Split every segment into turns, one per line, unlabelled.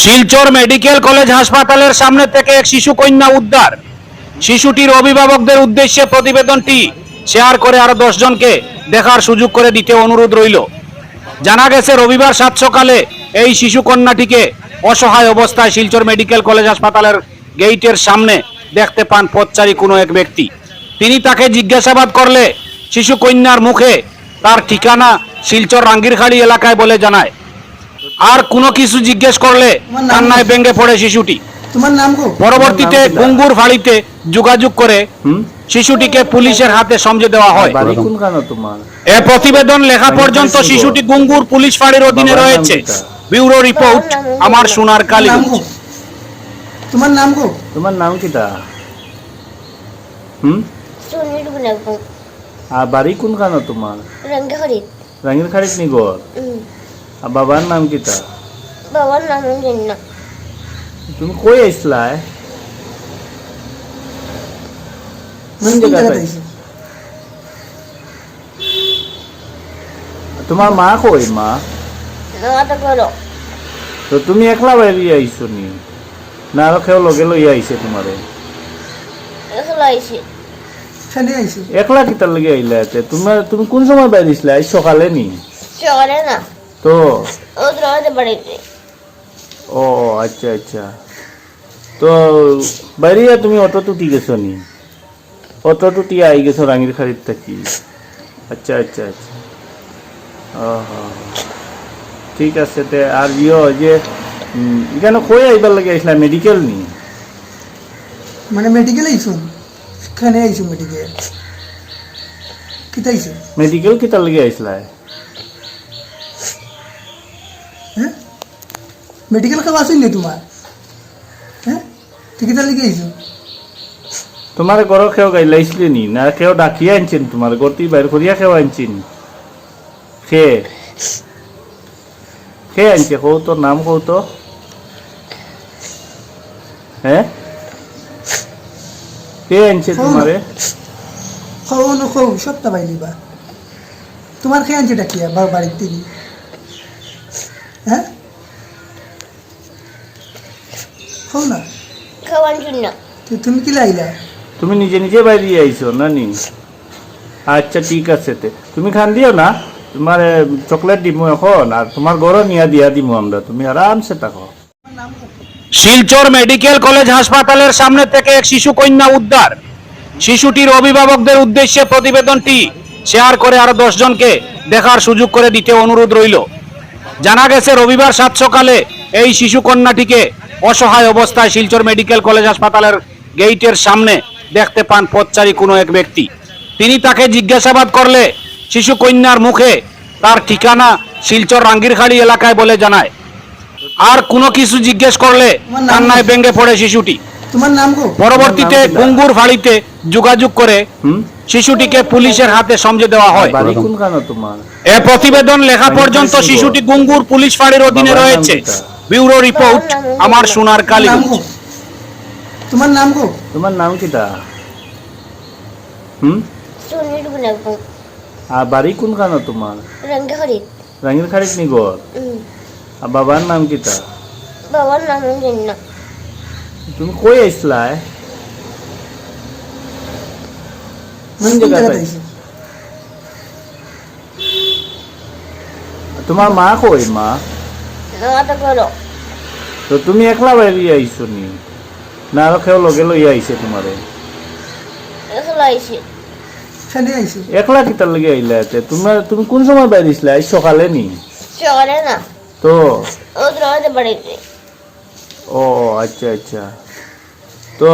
Silchar medical college হাসপাতালের সামনে থেকে এক শিশু কন্যা উদ্ধার। শিশুটির অভিভাবকদের উদ্দেশ্যে প্রতিবেদনটি শেয়ার করে আরও দশ জনকে দেখার সুযোগ করে দিতে অনুরোধ রইল। জানা গেছে, রবিবার সাত সকালে এই শিশু কন্যাটিকে অসহায় অবস্থায় শিলচর মেডিকেল কলেজ হাসপাতালের গেইটের সামনে দেখতে পান পথচারী কোনো এক ব্যক্তি। তিনি তাকে জিজ্ঞাসাবাদ করলে শিশু কন্যার মুখে তার ঠিকানা শিলচর রাঙ্গিরখাড়ি এলাকায় বলে জানায়। আর কোনো কিছু জিজ্ঞেস করলে কান্নায় ব্যঙ্গে পড়ে শিশুটি।
তোমার নাম
পরবর্তীতে গুঙ্গুর ফাঁড়িতে যোগাযোগ করে শিশুটিকে পুলিশের হাতে সমঝে দেওয়া হয়।
বাড়ি কোনখানে তোমার?
এ প্রতিবেদন লেখা পর্যন্ত শিশুটি গুঙ্গুর পুলিশ ফাঁড়ির অধীনে রয়েছে। ব্যুরো রিপোর্ট আমার সোনার
কালী তোমার নাম গো
তোমার নাম কিটা হুম? আর বাড়ি কোনখানে তোমার?
রঙ্গে হরিত
রাঙির খাড়িত নি ঘর আর বাবার নাম কিটা
বাবার নাম জন্য
তুমি কই কোন জায়গাতে
জায়গাতে
তোমার মা কই মা? তো তুমি একলা বাইরে আইছো নি? না আরও কেউ লগে লই আইছে তোমারে।
আইসি।
একলা কিতার লগে আইলা তোমার তুমি কোন সময় বাইরে আইসলা? আজ সকালে নি?
সকালে না।
তো
বাড়িতে
ও আচ্ছা আচ্ছা তো বাইরে তুমি অটো টুটি গেছো নি অটো টুটি আই গেছো রাঙির খাড়ির থাকি আচ্ছা আচ্ছা আচ্ছা ও। ঠিক আছে তে আর ইয়ে যে এখানে কই আইবার লাগে আইসলা মেডিকেল নি
মানে মেডিকেল আইছো খানে আইছো মেডিকেল কিতা আইছো
মেডিকেল কিতার লাগে আইসলা
মেডিকেল খাওয়া আসেন নি তোমার। হ্যাঁ? কিতা লিখে আইছো
তোমার ঘর কেউ গাইলাইছিলে নি না কেউ ডাকিয়ে আনছেন তোমার গতি বাইর করিয়া কেউ আনছেন খে খে আনছে? কৌ তোর নাম কৌ তো। হ্যাঁ? কে আনছে তোমারে?
খাও না পাইলি বা। তোমার খেয়ে আনছে ডাকিয়া বাড়ির থেকে? হ্যাঁ? খাও না
খাওয়ার জন্য।
তো তুমি কি লাইলা?
তুমি নিজে নিজে বাইরে আইছো না নি আচ্ছা ঠিক আছে তে। তুমি খান দিও না তোমার চকলেট দিমু এখন আর তোমার ঘরও নিয়া দিয়া দিমু আমরা। তুমি আরামসে থাকো।
শিলচর মেডিকেল কলেজ হাসপাতালের সামনে থেকে এক শিশু কন্যা উদ্ধার। শিশুটির অভিভাবকদের উদ্দেশ্যে প্রতিবেদনটি শেয়ার করে আরও দশ জনকে দেখার সুযোগ করে দিতে অনুরোধ রইল। জানা গেছে রবিবার সাত সকালে এই শিশু কন্যাটিকে অসহায় অবস্থায় শিলচর মেডিকেল কলেজ হাসপাতালের গেইটের সামনে দেখতে পান পথচারী কোনো এক ব্যক্তি। তিনি তাকে জিজ্ঞাসাবাদ করলে শিশু কন্যার মুখে তার ঠিকানা শিলচর রাঙ্গিরখাড়ি এলাকায় বলে জানায়। আর কোনো কিছু জিজ্ঞেস করলে কান্নায় ব্যঙ্গে পড়ে শিশুটি।
তোমার নাম গো
পরবর্তীতে গুঙ্গুর ফাঁড়িতে যোগাযোগ করে শিশুটিকে পুলিশের হাতে সমঝে দেওয়া হয়।
বাড়ি কোনখানে তোমার?
এ প্রতিবেদন লেখা পর্যন্ত শিশুটি গুঙ্গুর পুলিশ ফাঁড়ির অধীনে রয়েছে? ব্যুরো রিপোর্ট আমার সোনার কালীগঞ্জ
তোমার নাম গো
তোমার নাম কিটা? হুম?
সুনীল
আর বাড়ি কোনখানে তোমার?
রঙ্গে হরিত
রাঙির খাড়িত নি ঘর আর বাবার নাম কিটা?
বাবার নাম জন্য
তুমি কই কোন জায়গাতে? তোমার মা কই মা? তো তুমি একলা বাইরে আইছো নি? না আরও কেউ লগে লই আইছে তোমারে।
এগুলো আইসি
খানে
একলা কিতার লগে আইলা? তোমার তুমি কোন সময় বাইরে আইসলা আজ সকালে নি?
সকালে না।
তো?
ওদের আমাদের বাড়িতে
ও আচ্ছা আচ্ছা। তো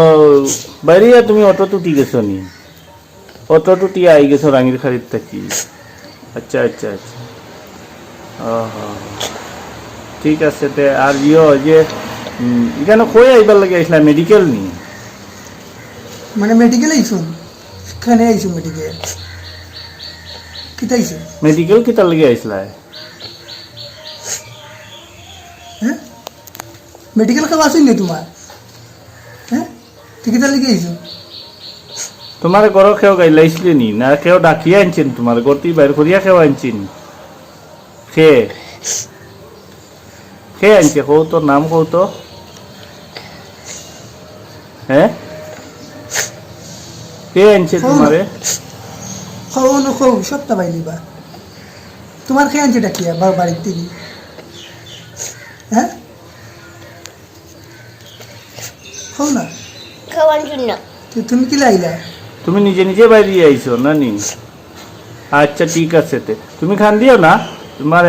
বাইরে তুমি অটো টুটি গেছো নি? অটো টুটি আই গেছো রাঙির খাড়ির থাকি। আচ্ছা আচ্ছা আচ্ছা। ও হ, হ। ঠিক আছে তে আর ইয়ে যে এখানে কই আইবার লাগে আইসলা মেডিকেল নি?
মানে মেডিকেল আইছো? খানে আইছো মেডিকেল কিতা আইছো?
মেডিকেল কিতার লাগে আইসলা
হ্যাঁ মেডিকেল খাওয়া আসেন নি তোমার হ্যাঁ তুই কিতা লিখে আইছো?
তোমার ঘর কেউ গাইলাইছিলে নি? না কেউ ডাকিয়ে আনছেন তোমার গতি বাইর করিয়া কেউ আনছেন খে কে আনছে কৌ তোর নাম কৌ তো? হ্যাঁ কে আনছে তোমারে?
খাও না খাও সবটা পাই দিবা তোমার খেয়ে আনছে ডাকি আবার বাড়ির থেকে? হ্যাঁ? খাও না।
খাওয়ার জন্য।
তুমি কি লাইলা?
তুমি নিজে নিজে বাইরে আইছো না নি আচ্ছা ঠিক আছে তে। তুমি খান দিও না? তোমার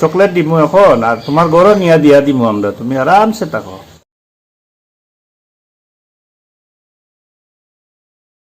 চকলেট দিমু এখন আর তোমার গরম নিয়া দিয়া দিমু আমরা তুমি আরামসে থাকো।